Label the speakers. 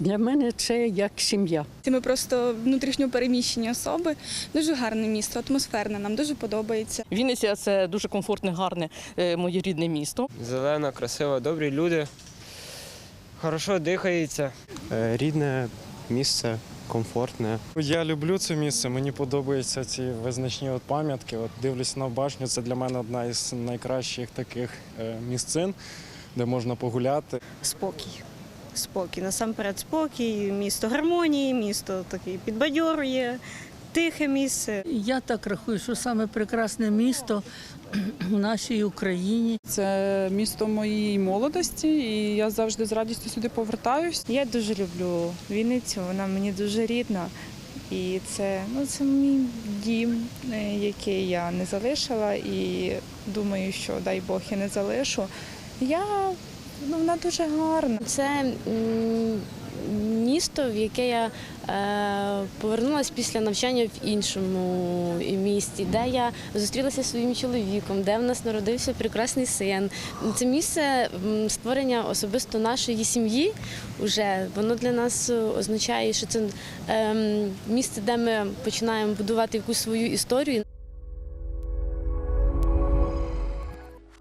Speaker 1: Для мене це як сім'я.
Speaker 2: Це Ми просто внутрішньо переміщені особи. Дуже гарне місто, атмосферне, нам дуже подобається.
Speaker 3: Вінниця це дуже комфортне, гарне е, моє рідне місто.
Speaker 4: Зелена, красива, добрі люди. Хорошо дихається.
Speaker 5: Е, Рідне місце, комфортне.
Speaker 6: Я люблю це місце. Мені подобаються ці визначні от пам'ятки. От дивлюсь на башню. Це для мене одна із найкращих таких е, місцин, де можна погуляти.
Speaker 7: спокій. Спокій, насамперед спокій, місто гармонії, місто таке підбадьорює, тихе місце.
Speaker 8: Я так рахую, що саме прекрасне місто в нашій Україні.
Speaker 9: Це місто моєї молодості, і я завжди з радістю сюди повертаюсь.
Speaker 2: Я дуже люблю Вінницю, вона мені дуже рідна. І це, ну, це мій дім, е, який я не залишила, і думаю, що дай Бог я не залишу. Я ну, вона дуже гарна.
Speaker 10: Це місто, в яке я е, повернулася після навчання в іншому місті, де я зустрілася зі своїм чоловіком, де в нас народився прекрасний син. Це місце створення особисто нашої сім'ї. Уже воно для нас е, означає, що це ем, місце, де ми починаємо будувати якусь свою історію.